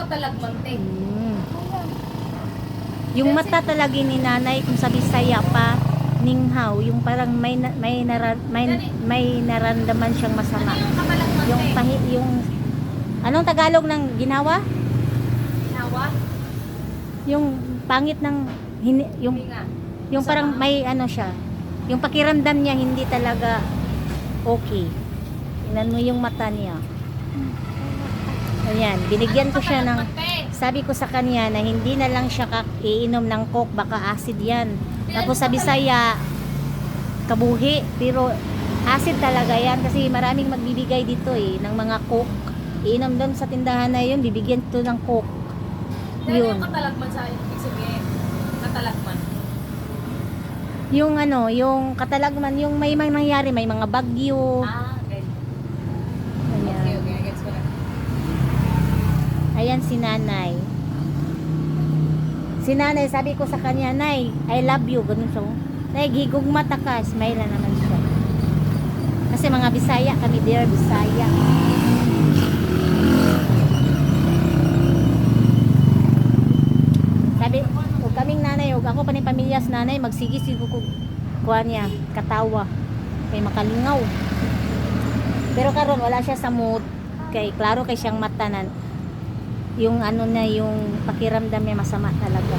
katalagman, te. Mm. Yung mata talaga ni nanay kung sa Bisaya pa ninghaw, yung parang may na- may nara, may, may naramdaman siyang Ano masama. yung katalagman, Yung te? pahi, yung anong Tagalog ng ginawa? Hawa? Yung pangit ng hini- yung Hinga. yung parang may ano siya. Yung pakiramdam niya hindi talaga okay. Tingnan mo yung mata niya. Ayan, binigyan ko siya ng sabi ko sa kanya na hindi na lang siya kak- iinom ng coke baka acid yan. Tapos sa Bisaya kabuhi. Pero acid talaga yan kasi maraming magbibigay dito eh ng mga coke. Iinom doon sa tindahan na yun bibigyan to ng coke. Yun. yung katalagman sa ibig sabihin? Katalagman. yung ano yung katalagman yung may mga nangyari may mga bagyo. Ah, okay. Okay, ayan, okay. Gets ko na. Ayan si nanay. Si nanay sabi ko sa kanya nay I love you. Ganun so nay gigog mata ka smile na naman siya. Kasi mga Bisaya kami there Bisaya. Sabi ug kaming nanay ug ako pa ni pamilyas nanay. Magsigi sig ko kuha niya katawa. Kay makalingaw. Pero karon wala siya sa mood. Kay klaro kay siyang matanan yung ano na yung pakiramdam niya masama talaga.